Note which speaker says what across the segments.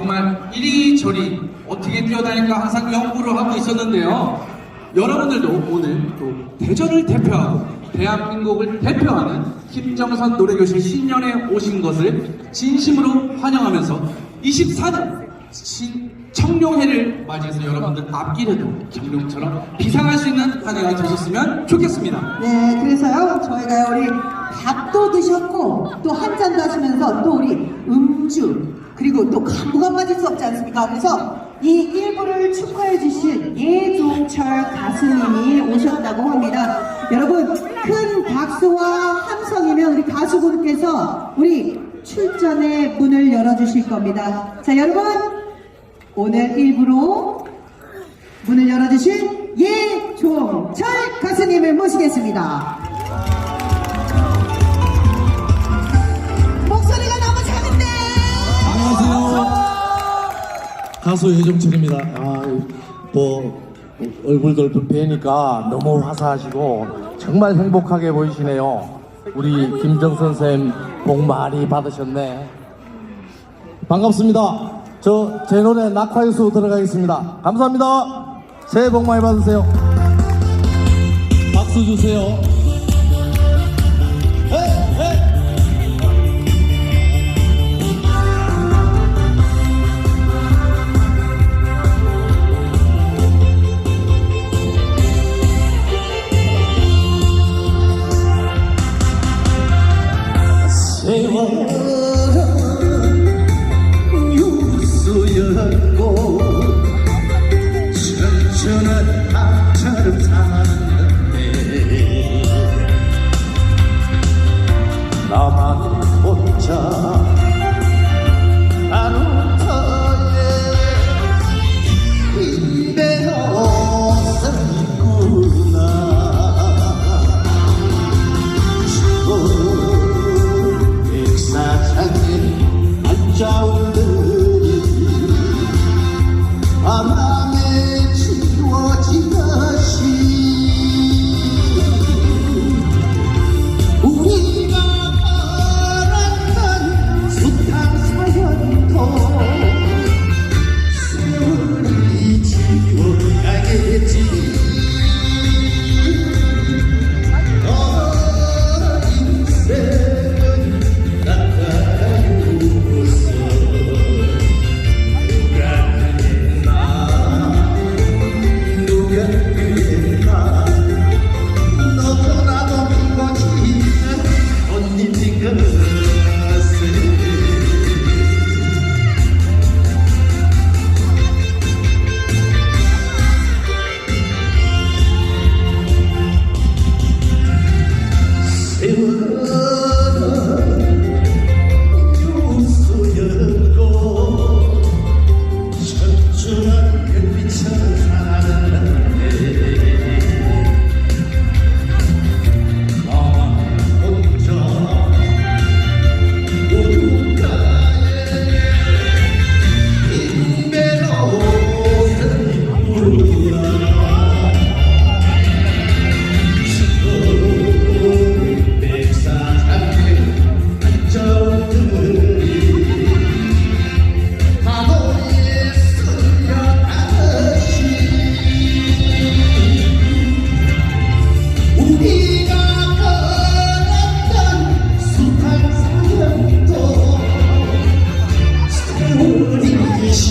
Speaker 1: 정말 이리저리 어떻게 뛰어다닐까 항상 연구를 하고 있었는데요. 여러분들도 오늘 또 대전을 대표하고 대한민국을 대표하는 김정선 노래교실 신년에 오신 것을 진심으로 환영하면서 24년 신 청룡회를 맞이해서 여러분들 앞길에도 청룡처럼 비상할 수 있는 한 해가 되셨으면 좋겠습니다.
Speaker 2: 네, 그래서요, 저희가 우리 밥도 드셨고, 또 한 잔도 하시면서 또 우리 음주, 그리고 또 간부가 빠질 수 없지 않습니까? 그래서 이 일부를 축하해 주실 예종철 가수님이 오셨다고 합니다. 여러분, 큰 박수와 함성이면 우리 가수분께서 우리 출전의 문을 열어주실 겁니다. 자, 여러분, 오늘 일부로 문을 열어주신 예종철 가수님을 모시겠습니다.
Speaker 3: 가수 예종철입니다. 아, 뭐 얼굴들 뵈니까 너무 화사하시고 정말 행복하게 보이시네요. 우리 김정선 쌤 복 많이 받으셨네. 반갑습니다. 저 제 노래 낙화유수 들어가겠습니다. 감사합니다. 새해 복 많이 받으세요. 박수 주세요.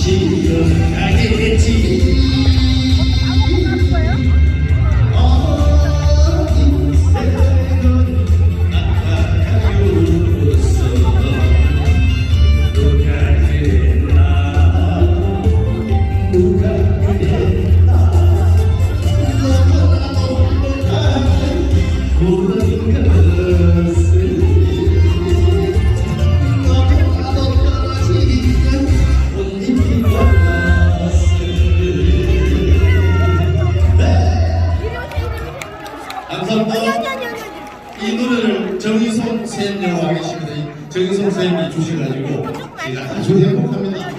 Speaker 3: 세월이 시어 계십니다. 이 정희송 쌤이 주셔가지고 제가 아주 행복합니다.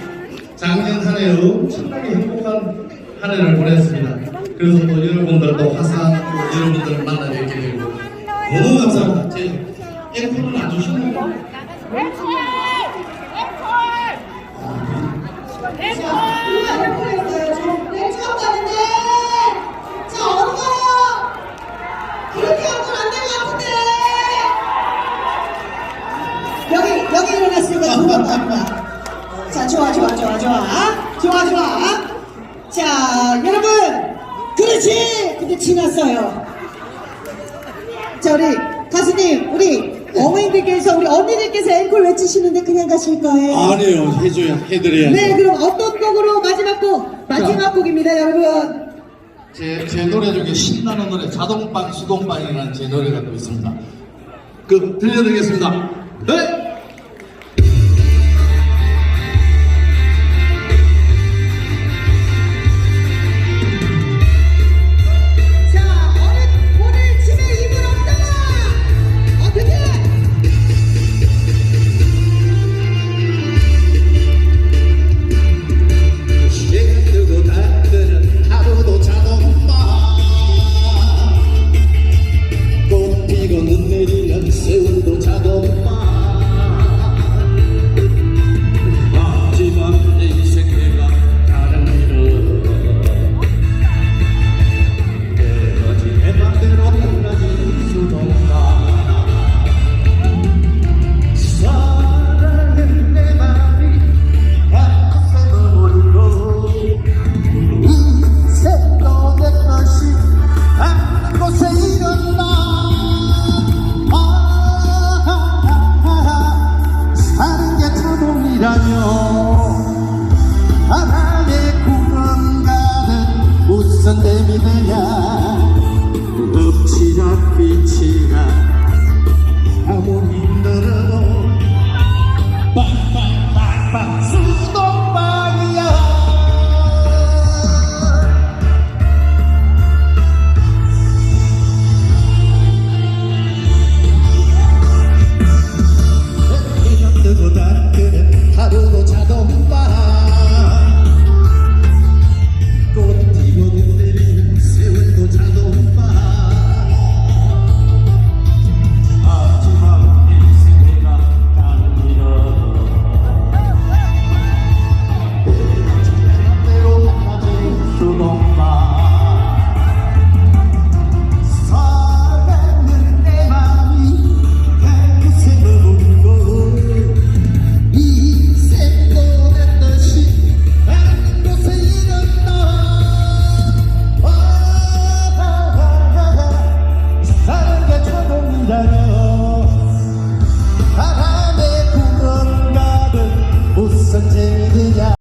Speaker 3: 작년 한해 엄청나게 행복한 한 해를 보냈습니다. 그래서 또 여러분들도 화사한 또 여러분들을 만나 뵙게 되고 너무 감사합니다. 제 앵콜은 안 주시나요?
Speaker 2: 자, 음악을 풀어 자, 좋아, 좋아, 좋아, 좋아. 좋아, 좋아. 자, 여러분. 그렇지! 근데 지났어요. 자, 우리 가수님, 우리 어머니들께서, 우리 언니들께서 앵콜 외치시는데 그냥 가실 거예요.
Speaker 3: 아니요, 해줘야, 해드려야죠.
Speaker 2: 네, 그럼 어떤 곡으로 마지막 곡, 마지막 곡입니다, 여러분.
Speaker 3: 제, 제 노래 중에 신나는 노래, 자동빵, 수동빵이라는 제 노래가 또 있습니다. 그, 들려드리겠습니다. 네!